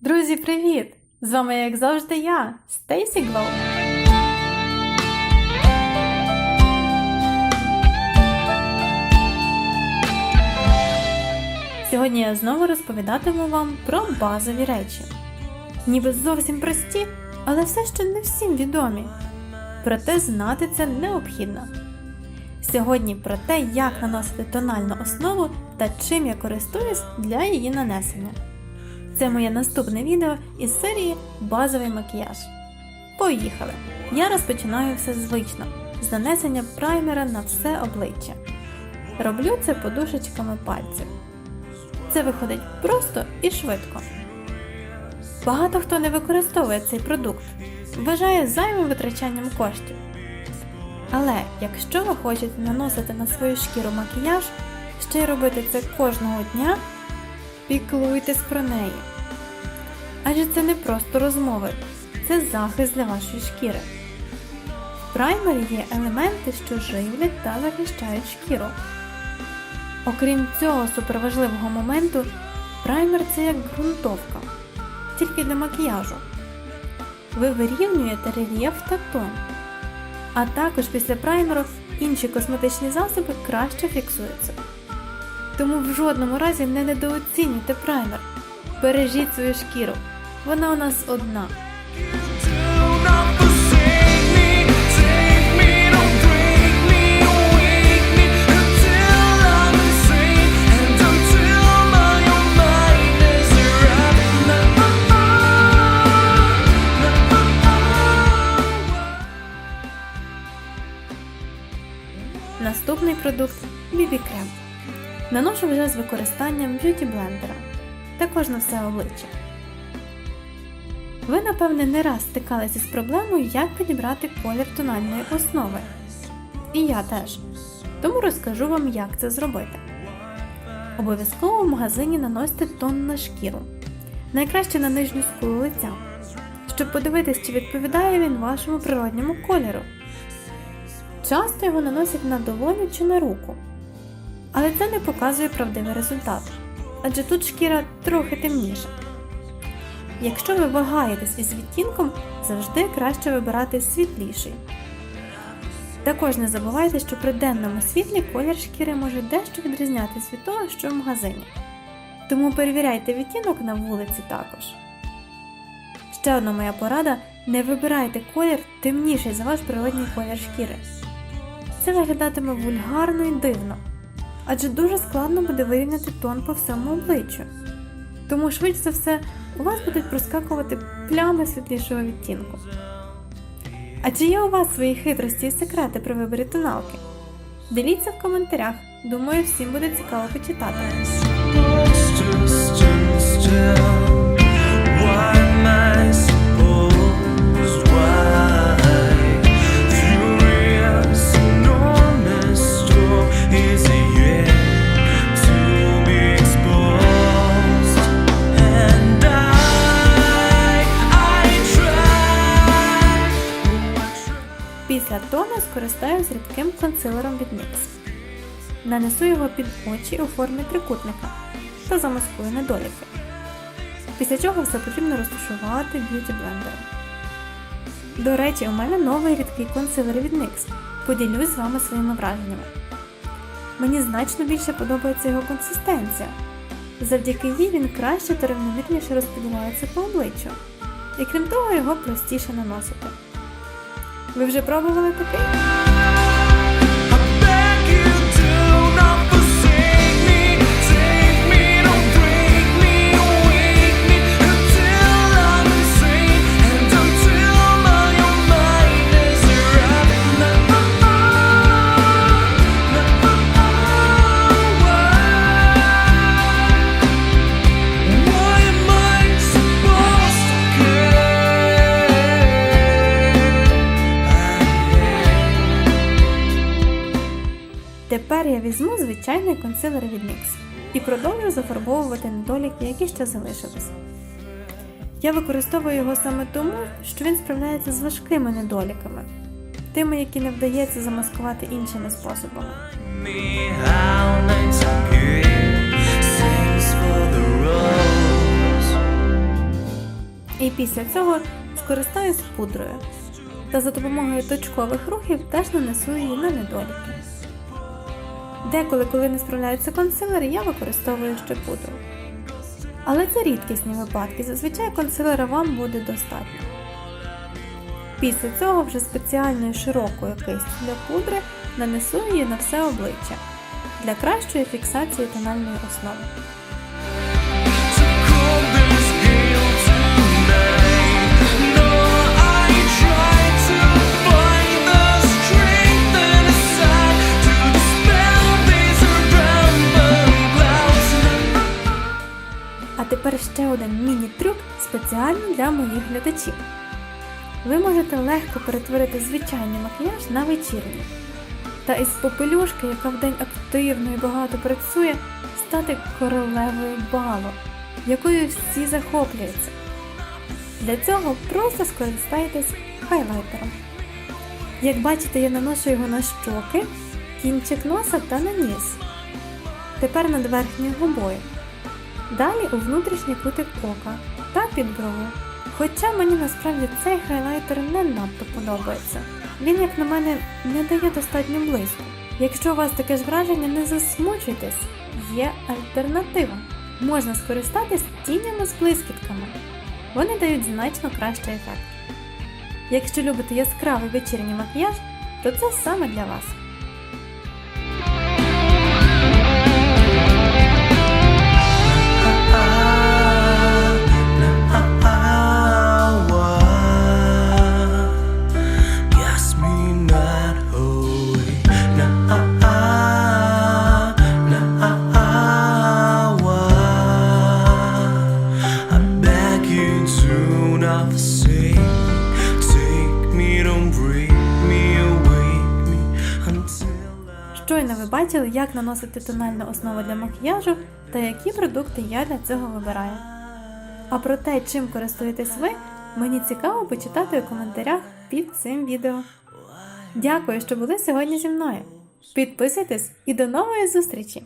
Друзі, привіт! З вами, як завжди, я, Стейсі Глоу. Сьогодні я знову розповідатиму вам про базові речі. Ніби зовсім прості, але все ще не всім відомі. Проте знати це необхідно. Сьогодні про те, як наносити тональну основу та чим я користуюсь для її нанесення. Це моє наступне відео із серії Базовий макіяж. Поїхали! Я розпочинаю все звично з нанесення праймера на все обличчя. Роблю це подушечками пальців. Це виходить просто і швидко. Багато хто не використовує цей продукт, вважає зайвим витрачанням коштів. Але якщо ви хочете наносити на свою шкіру макіяж, ще й робити це кожного дня, піклуйтесь про неї. Адже це не просто розмови, це захист для вашої шкіри. В праймері є елементи, що живлять та захищають шкіру. Окрім цього суперважливого моменту, праймер це як ґрунтовка, тільки для макіяжу. Ви вирівнюєте рельєф та тон. А також після праймеру інші косметичні засоби краще фіксуються. Тому в жодному разі не недооцінюйте праймер. Бережіть свою шкіру. Вона у нас одна. Наступний продукт BB крем. Наношу вже з використанням б'юті блендера, також на все обличчя. Ви, напевне, не раз стикалися з проблемою, як підібрати колір тональної основи. І я теж. Тому розкажу вам, як це зробити. Обов'язково в магазині наносьте тон на шкіру, найкраще на нижню скулу лиця, щоб подивитись, чи відповідає він вашому природньому кольору. Часто його наносять на долоню чи на руку. Але це не показує правдивий результат, адже тут шкіра трохи темніша. Якщо ви вагаєтесь із відтінком, завжди краще вибирати світліший. Також не забувайте, що при денному світлі колір шкіри може дещо відрізнятися від того, що в магазині. Тому перевіряйте відтінок на вулиці також. Ще одна моя порада: не вибирайте колір темніший за ваш природній колір шкіри. Це виглядатиме вульгарно і дивно, адже дуже складно буде вирівняти тон по всьому обличчю. Тому швидше за все у вас будуть проскакувати плями світлішого відтінку. А чи є у вас свої хитрості і секрети при виборі тоналки? Діліться в коментарях, думаю, всім буде цікаво почитати. Після скористаюсь рідким консилером від NYX. Нанесу його під очі у формі трикутника та замаскую недоліки. Після чого все потрібно розташувати б'юті блендером. До речі, у мене новий рідкий консилер від NYX. Поділюсь з вами своїми враженнями. Мені значно більше подобається його консистенція. Завдяки їй він краще та рівномірніше розподіляється по обличчю. І крім того, його простіше наносити. Ви вже пробували такий? Звичайний консилер від NYX і продовжу зафарбовувати недоліки, які ще залишились. Я використовую його саме тому, що він справляється з важкими недоліками, тими, які не вдається замаскувати іншими способами. І після цього скористаюсь пудрою. Та за допомогою точкових рухів теж нанесу її на недоліки. Деколи, коли не справляються консилери, я використовую щепудру. Але це рідкісні випадки, зазвичай консилера вам буде достатньо. Після цього вже спеціальною широкою кистю для пудри нанесу її на все обличчя для кращої фіксації тональної основи. Спеціально для моїх глядачів. Ви можете легко перетворити звичайний макіяж на вечірній. Та із попелюшки, яка вдень активно і багато працює, стати королевою балу, якою всі захоплюються. Для цього просто скористайтесь хайлайтером. Як бачите, я наношу його на щоки, кінчик носа та на ніс. Тепер над верхньою губою. Далі у внутрішній кутик ока та під брову. Хоча мені насправді цей хайлайтер не надто подобається. Він, як на мене, не дає достатньо блиску. Якщо у вас таке ж враження, не засмучуйтесь, є альтернатива. Можна скористатись тінями з блискітками. Вони дають значно кращий ефект. Якщо любите яскравий вечірній макіяж, то це саме для вас. Щойно ви бачили, як наносити тональну основу для макіяжу та які продукти я для цього вибираю. А про те, чим користуєтесь ви, мені цікаво почитати у коментарях під цим відео. Дякую, що були сьогодні зі мною. Підписуйтесь і до нової зустрічі!